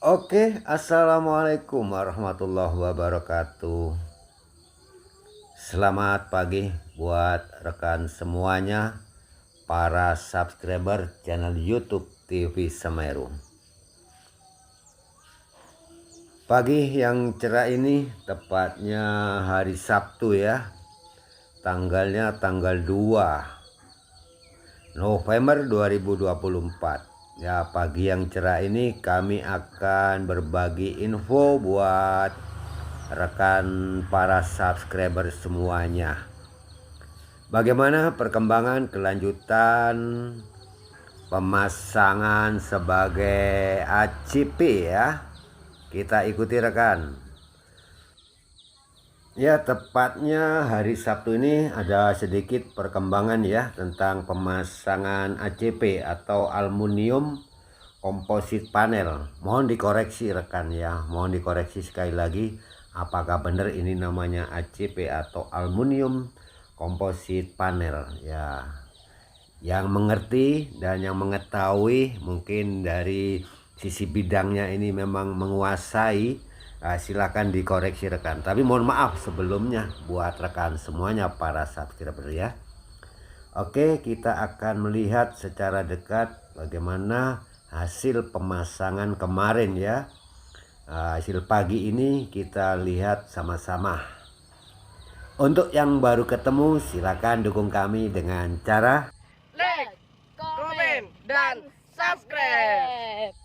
Oke, assalamualaikum warahmatullahi wabarakatuh. Selamat pagi buat rekan semuanya, para subscriber channel YouTube TV Semeru. Pagi yang cerah ini tepatnya hari Sabtu ya, tanggalnya tanggal 2 November 2024 Ya pagi yang cerah ini kami akan berbagi info buat rekan para subscriber semuanya. Bagaimana perkembangan kelanjutan pemasangan sebagai ACP ya? Kita ikuti rekan Ya tepatnya hari Sabtu ini ada sedikit perkembangan ya tentang pemasangan ACP atau aluminium komposit panel. Mohon dikoreksi rekan ya, mohon dikoreksi sekali lagi apakah benar ini namanya ACP atau aluminium komposit panel ya. Yang mengerti dan yang mengetahui mungkin dari sisi bidangnya ini memang menguasai Nah, silakan dikoreksi rekan. Tapi mohon maaf sebelumnya buat rekan semuanya para subscriber ya. Oke, kita akan melihat secara dekat bagaimana hasil pemasangan kemarin ya. Nah, hasil pagi ini kita lihat sama-sama. Untuk yang baru ketemu silakan dukung kami dengan cara like, komen, dan subscribe.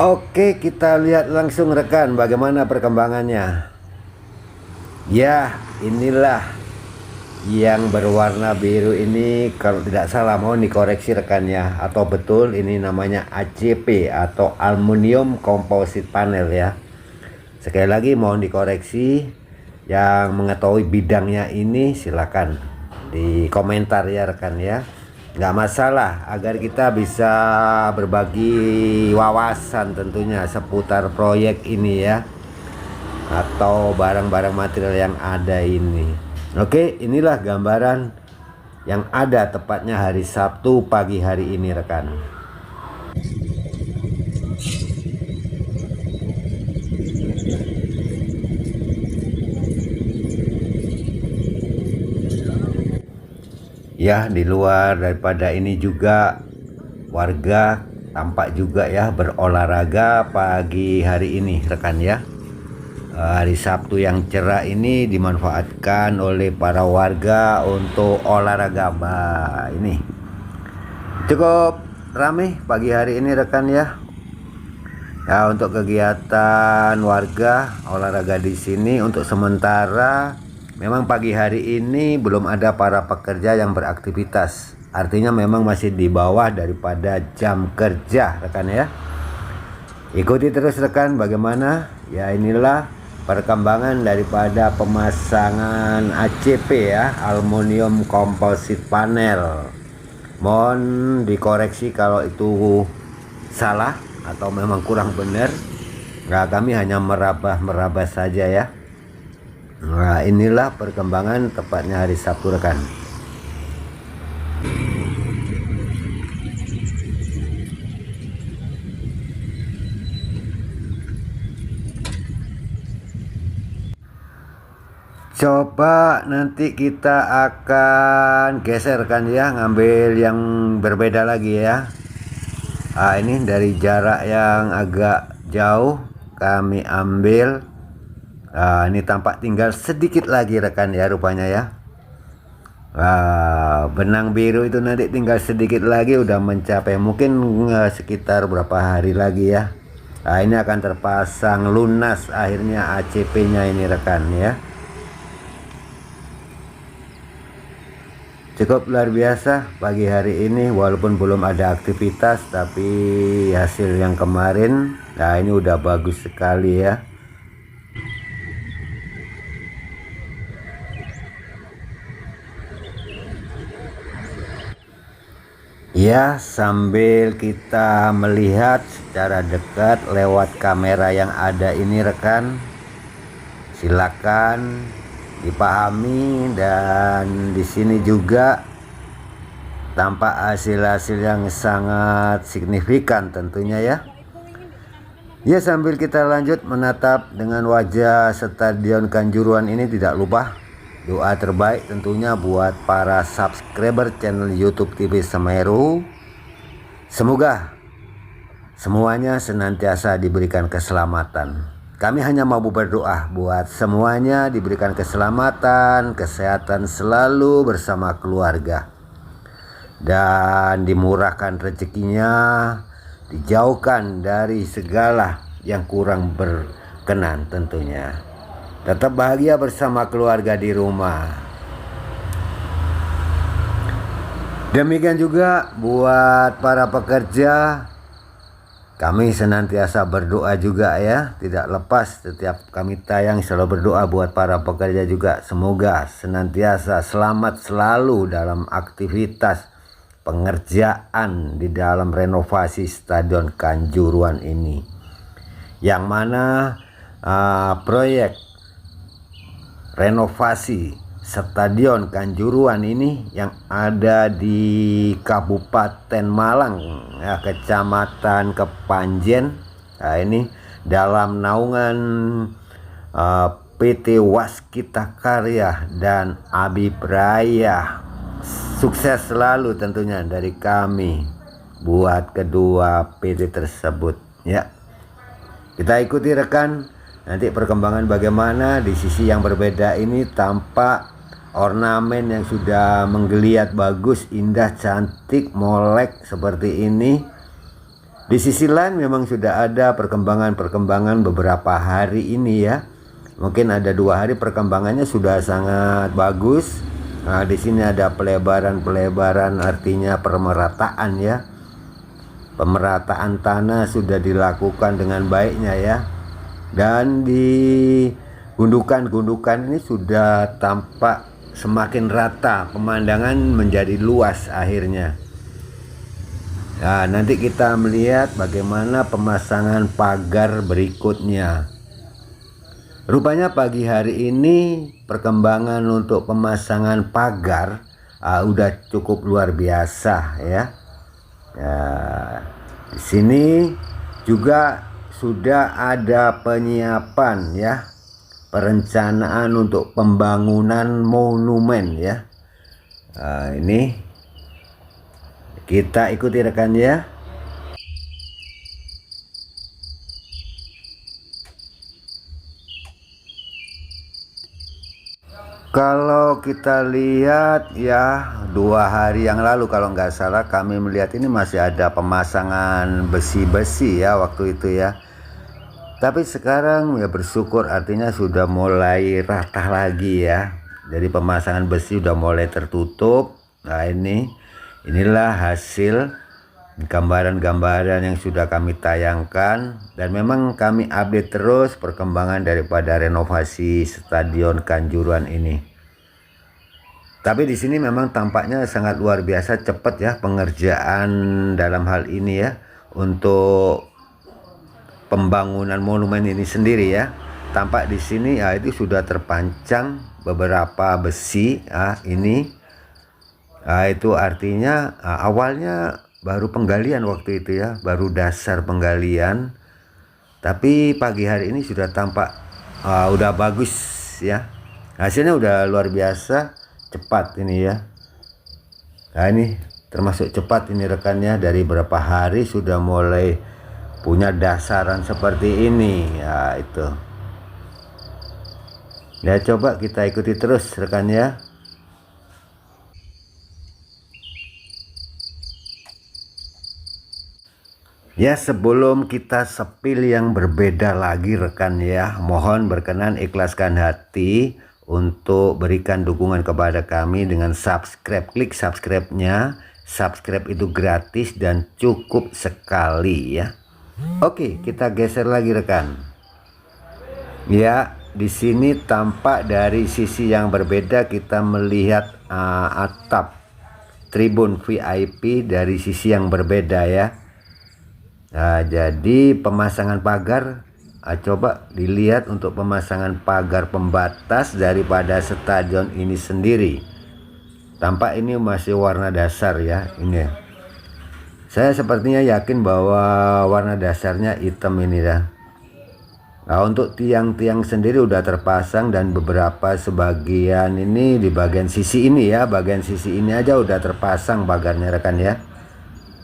Oke kita lihat langsung rekan bagaimana perkembangannya. Ya inilah yang berwarna biru ini. Kalau tidak salah mau dikoreksi rekannya atau betul ini namanya ACP atau aluminium composite panel ya. Sekali lagi mohon dikoreksi. Yang mengetahui bidangnya ini silakan di komentar ya rekan ya nggak masalah agar kita bisa berbagi wawasan tentunya seputar proyek ini ya. Atau barang-barang material yang ada ini. Oke inilah gambaran yang ada tepatnya hari Sabtu pagi hari ini rekan ya di luar daripada ini juga warga tampak juga ya berolahraga pagi hari ini rekan ya. Eh, hari Sabtu yang cerah ini dimanfaatkan oleh para warga untuk olahraga. Bah ini. Cukup ramai pagi hari ini rekan ya. Ya untuk kegiatan warga olahraga di sini untuk sementara Memang pagi hari ini belum ada para pekerja yang beraktivitas. Artinya memang masih di bawah daripada jam kerja rekan ya. Ikuti terus rekan bagaimana ya inilah perkembangan daripada pemasangan ACP ya, aluminium composite panel. Mohon dikoreksi kalau itu salah atau memang kurang benar. Nah, kami hanya merabah-merabah saja ya. Nah inilah perkembangan tepatnya hari Sabtu rekan. Coba nanti kita akan geserkan ya ngambil yang berbeda lagi ya. Nah ini dari jarak yang agak jauh kami ambil Nah, ini tampak tinggal sedikit lagi rekan ya rupanya ya. Nah, benang biru itu nanti tinggal sedikit lagi udah mencapai mungkin uh, sekitar berapa hari lagi ya. Nah, ini akan terpasang lunas akhirnya ACP-nya ini rekan ya. Cukup luar biasa pagi hari ini walaupun belum ada aktivitas tapi hasil yang kemarin nah ini udah bagus sekali ya. Ya, sambil kita melihat secara dekat lewat kamera yang ada ini rekan, silakan dipahami dan di sini juga tampak hasil-hasil yang sangat signifikan tentunya ya. Ya sambil kita lanjut menatap dengan wajah Stadion Kanjuruhan ini tidak lupa doa terbaik tentunya buat para subscriber channel YouTube TV Semeru. Semoga semuanya senantiasa diberikan keselamatan. Kami hanya mau berdoa buat semuanya diberikan keselamatan, kesehatan selalu bersama keluarga. Dan dimurahkan rezekinya, dijauhkan dari segala yang kurang berkenan tentunya. Tetap bahagia bersama keluarga di rumah. Demikian juga buat para pekerja kami senantiasa berdoa juga ya, tidak lepas setiap kami tayang selalu berdoa buat para pekerja juga semoga senantiasa selamat selalu dalam aktivitas pengerjaan di dalam renovasi Stadion Kanjuruan ini. Yang mana uh, proyek renovasi Stadion Kanjuruan ini yang ada di Kabupaten Malang, ya, Kecamatan Kepanjen. Nah, ini dalam naungan uh, PT Waskita Karya dan Abi Praya Sukses selalu tentunya dari kami buat kedua PT tersebut ya. Kita ikuti rekan nanti perkembangan bagaimana di sisi yang berbeda ini tampak ornamen yang sudah menggeliat bagus, indah, cantik, molek seperti ini. Di sisi lain memang sudah ada perkembangan-perkembangan beberapa hari ini ya. Mungkin ada dua hari perkembangannya sudah sangat bagus Nah, di sini ada pelebaran-pelebaran artinya pemerataan ya. Pemerataan tanah sudah dilakukan dengan baiknya ya. Dan di gundukan-gundukan ini sudah tampak semakin rata, pemandangan menjadi luas akhirnya. Nah, nanti kita melihat bagaimana pemasangan pagar berikutnya. Rupanya pagi hari ini perkembangan untuk pemasangan pagar uh, udah cukup luar biasa ya. ya. Di sini juga sudah ada penyiapan ya, perencanaan untuk pembangunan monumen ya. Uh, ini kita ikuti rekan ya. Kalau kita lihat ya dua hari yang lalu kalau nggak salah kami melihat ini masih ada pemasangan besi-besi ya waktu itu ya. Tapi sekarang ya bersyukur artinya sudah mulai rata lagi ya. Jadi pemasangan besi sudah mulai tertutup. Nah ini inilah hasil gambaran-gambaran yang sudah kami tayangkan dan memang kami update terus perkembangan daripada renovasi Stadion Kanjuruan ini. Tapi di sini memang tampaknya sangat luar biasa cepat ya pengerjaan dalam hal ini ya untuk pembangunan monumen ini sendiri ya. Tampak di sini ya itu sudah terpancang beberapa besi ah ini. Nah, itu artinya ah, awalnya baru penggalian waktu itu ya baru dasar penggalian tapi pagi hari ini sudah tampak uh, udah bagus ya hasilnya udah luar biasa cepat ini ya nah ini termasuk cepat ini rekannya dari berapa hari sudah mulai punya dasaran seperti ini. Ya itu. Ya coba kita ikuti terus rekannya Ya sebelum kita sepil yang berbeda lagi rekan ya. Mohon berkenan ikhlaskan hati untuk berikan dukungan kepada kami dengan subscribe. Klik subscribe-nya. Subscribe itu gratis dan cukup sekali ya Oke kita geser lagi rekan Ya di sini tampak dari sisi yang berbeda kita melihat uh, atap tribun VIP dari sisi yang berbeda ya Nah, jadi pemasangan pagar ah, coba dilihat untuk pemasangan pagar pembatas daripada stadion ini sendiri. Tampak ini masih warna dasar ya, ini. Saya sepertinya yakin bahwa warna dasarnya hitam ini dah. Nah, untuk tiang-tiang sendiri udah terpasang dan beberapa sebagian ini di bagian sisi ini ya, bagian sisi ini aja udah terpasang pagarnya rekan ya.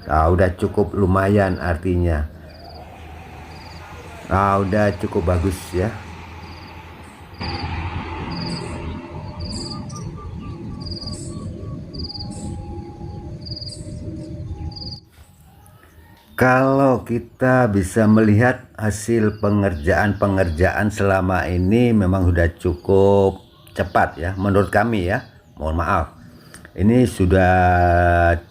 Nah, udah cukup lumayan artinya. Nah, udah cukup bagus ya. Kalau kita bisa melihat hasil pengerjaan-pengerjaan selama ini memang sudah cukup cepat ya menurut kami ya. Mohon maaf. Ini sudah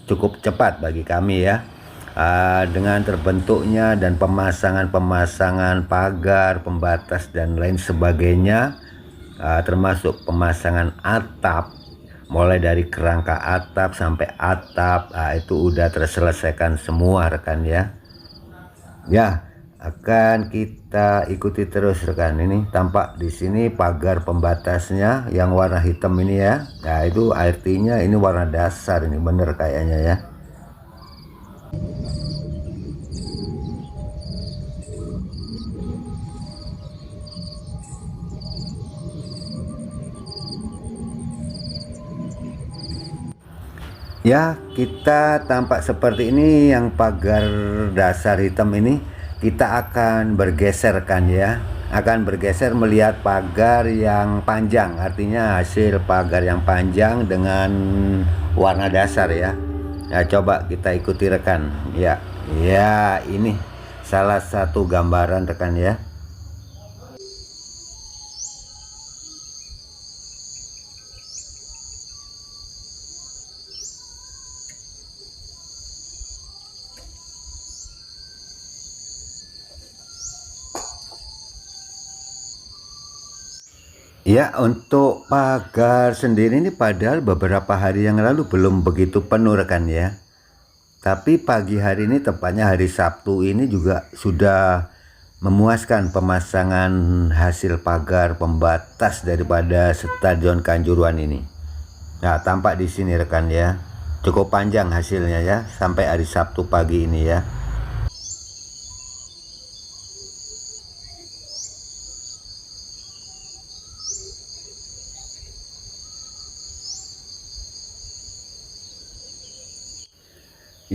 cukup cepat bagi kami ya. Ah, dengan terbentuknya dan pemasangan-pemasangan pagar, pembatas dan lain sebagainya ah, termasuk pemasangan atap mulai dari kerangka atap sampai atap nah, itu udah terselesaikan semua rekan ya. Ya akan kita ikuti terus rekan. Ini tampak di sini pagar pembatasnya yang warna hitam ini ya. Nah itu artinya ini warna dasar ini bener kayaknya ya Ya, kita tampak seperti ini yang pagar dasar hitam ini kita akan bergeserkan ya. Akan bergeser melihat pagar yang panjang, artinya hasil pagar yang panjang dengan warna dasar ya. Ya, coba kita ikuti rekan. Ya. Ya, ini salah satu gambaran rekan ya. Ya untuk pagar sendiri ini padahal beberapa hari yang lalu belum begitu penuh rekan ya. Tapi pagi hari ini tepatnya hari Sabtu ini juga sudah memuaskan pemasangan hasil pagar pembatas daripada Stadion Kanjuruan ini. Nah tampak di sini rekan ya. Cukup panjang hasilnya ya sampai hari Sabtu pagi ini ya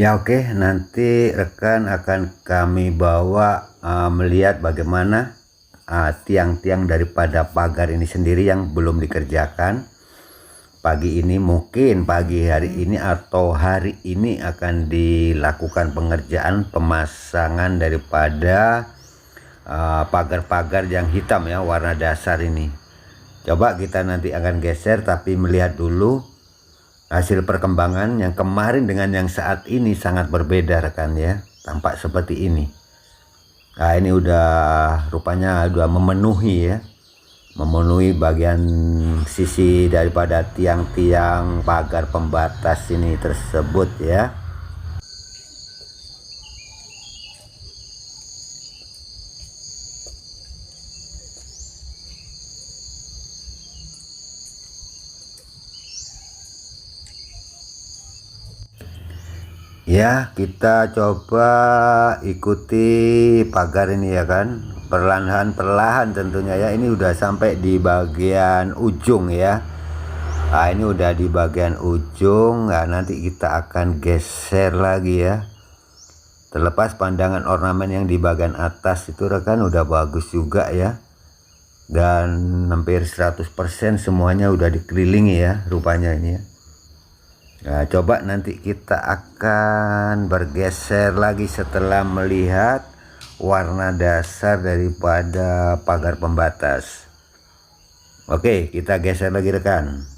Ya oke, nanti rekan akan kami bawa uh, melihat bagaimana uh, tiang-tiang uh, daripada pagar ini sendiri yang belum dikerjakan. Pagi ini mungkin pagi hari ini atau hari ini akan dilakukan pengerjaan pemasangan daripada uh, pagar-pagar uh, yang hitam ya warna dasar ini. Coba kita nanti akan geser tapi melihat dulu hasil perkembangan yang kemarin dengan yang saat ini sangat berbeda rekan ya. Tampak seperti ini. Nah ini udah rupanya udah memenuhi ya. Memenuhi bagian sisi daripada tiang-tiang pagar pembatas ini tersebut ya Ya, kita coba ikuti pagar ini ya kan. Perlahan-perlahan tentunya ya. Ini udah sampai di bagian ujung ya. Nah, ini udah di bagian ujung. Nah, nanti kita akan geser lagi ya. Terlepas pandangan ornamen yang di bagian atas itu rekan udah bagus juga ya. Dan hampir 100% semuanya udah dikelilingi ya rupanya ini ya. Nah, coba nanti kita akan bergeser lagi setelah melihat warna dasar daripada pagar pembatas. Oke, kita geser lagi rekan.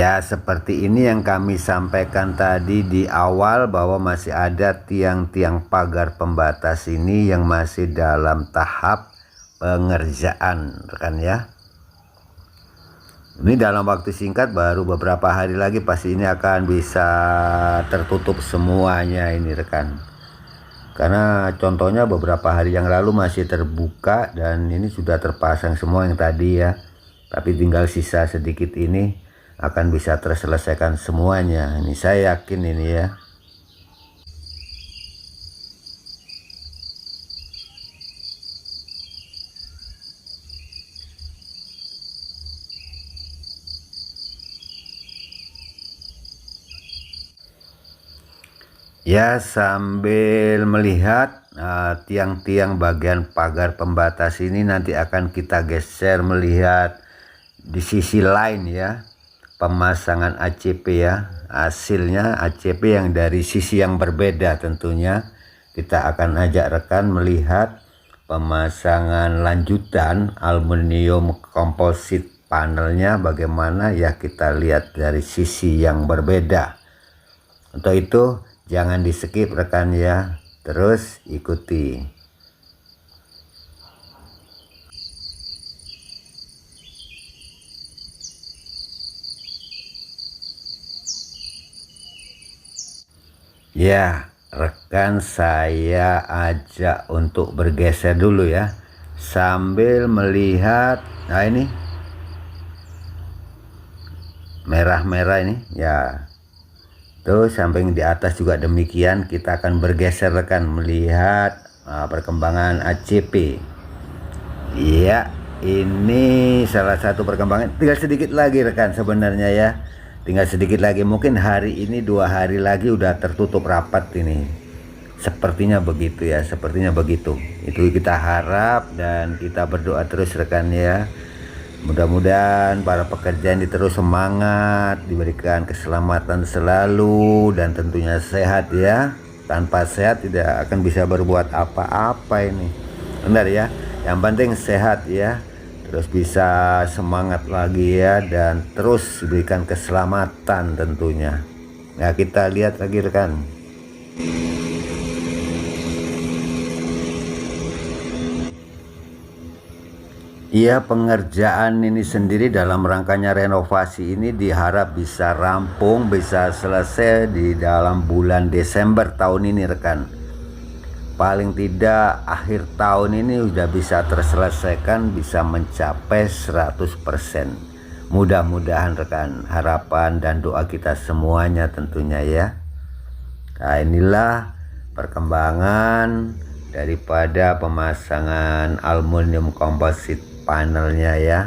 Ya seperti ini yang kami sampaikan tadi di awal bahwa masih ada tiang-tiang pagar pembatas ini yang masih dalam tahap pengerjaan rekan ya. Ini dalam waktu singkat baru beberapa hari lagi pasti ini akan bisa tertutup semuanya ini rekan. karena contohnya beberapa hari yang lalu masih terbuka dan ini sudah terpasang semua yang tadi ya tapi tinggal sisa sedikit ini akan bisa terselesaikan semuanya. Ini saya yakin ini ya. Ya sambil melihat uh, tiang-tiang bagian pagar pembatas ini nanti akan kita geser melihat di sisi lain ya pemasangan ACP ya. Hasilnya ACP yang dari sisi yang berbeda tentunya. Kita akan ajak rekan melihat pemasangan lanjutan aluminium komposit panelnya bagaimana. Ya kita lihat dari sisi yang berbeda. Untuk itu jangan di skip rekan ya. Terus ikuti ya rekan saya ajak untuk bergeser dulu ya sambil melihat nah ini merah-merah ini ya Tuh samping di atas juga demikian kita akan bergeser rekan melihat uh, perkembangan ACP. Iya, ini salah satu perkembangan. Tinggal sedikit lagi rekan sebenarnya ya. Tinggal sedikit lagi. Mungkin hari ini dua hari lagi udah tertutup rapat ini. Sepertinya begitu ya, sepertinya begitu. Itu kita harap dan kita berdoa terus rekan ya Mudah-mudahan para pekerja ini terus semangat, diberikan keselamatan selalu dan tentunya sehat ya. Tanpa sehat tidak akan bisa berbuat apa-apa ini. Benar ya. Yang penting sehat ya. Terus bisa semangat lagi ya dan terus diberikan keselamatan tentunya. Ya kita lihat lagi rekan. Iya pengerjaan ini sendiri dalam rangkanya renovasi ini diharap bisa rampung bisa selesai di dalam bulan Desember tahun ini rekan paling tidak akhir tahun ini sudah bisa terselesaikan bisa mencapai 100% mudah-mudahan rekan harapan dan doa kita semuanya tentunya ya. Nah inilah perkembangan daripada pemasangan aluminium komposit panelnya ya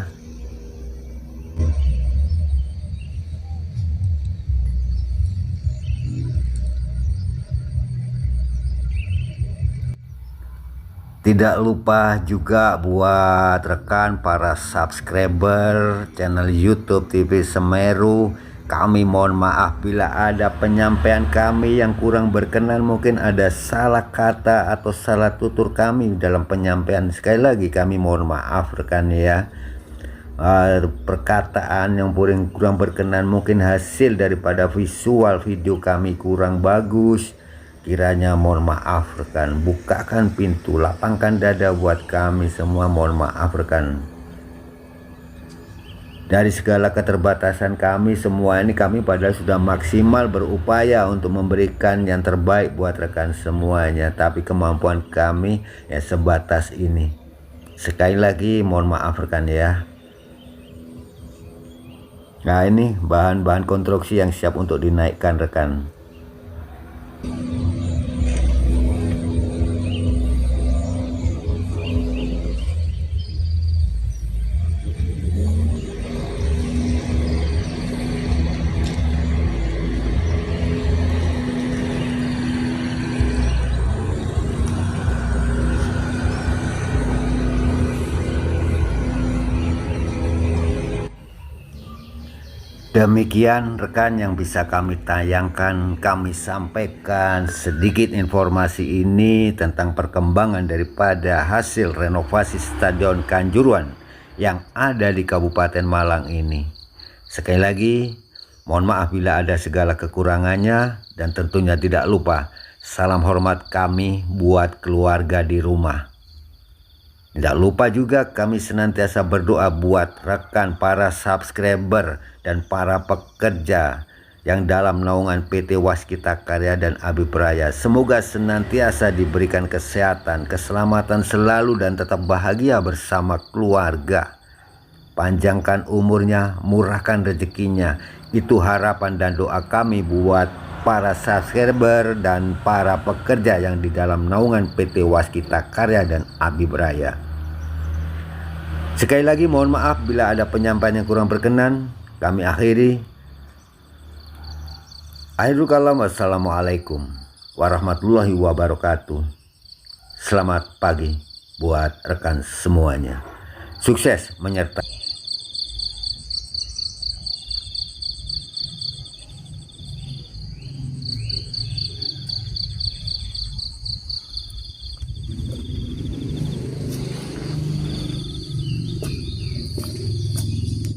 Tidak lupa juga buat rekan para subscriber channel YouTube TV Semeru. Kami mohon maaf bila ada penyampaian kami yang kurang berkenan. Mungkin ada salah kata atau salah tutur kami dalam penyampaian. Sekali lagi kami mohon maaf rekan ya. Uh, perkataan yang kurang, kurang berkenan. Mungkin hasil daripada visual video kami kurang bagus kiranya mohon maaf rekan. Bukakan pintu lapangkan dada buat kami semua mohon maaf rekan. Dari segala keterbatasan kami semua ini kami padahal sudah maksimal berupaya untuk memberikan yang terbaik buat rekan semuanya. Tapi kemampuan kami ya sebatas ini. Sekali lagi mohon maaf rekan ya. Nah ini bahan-bahan konstruksi yang siap untuk dinaikkan rekan Demikian rekan yang bisa kami tayangkan, kami sampaikan sedikit informasi ini tentang perkembangan daripada hasil renovasi Stadion Kanjuruan yang ada di Kabupaten Malang ini. Sekali lagi, mohon maaf bila ada segala kekurangannya dan tentunya tidak lupa salam hormat kami buat keluarga di rumah. Tidak lupa juga kami senantiasa berdoa buat rekan para subscriber dan para pekerja yang dalam naungan PT Waskita Karya dan Abi Praya. Semoga senantiasa diberikan kesehatan, keselamatan selalu dan tetap bahagia bersama keluarga. Panjangkan umurnya, murahkan rezekinya. Itu harapan dan doa kami buat para subscriber dan para pekerja yang di dalam naungan PT Waskita Karya dan Abi Praya. Sekali lagi mohon maaf bila ada penyampaian yang kurang berkenan. Kami akhiri. Akhirul kalam wassalamualaikum warahmatullahi wabarakatuh. Selamat pagi buat rekan semuanya. Sukses menyertai.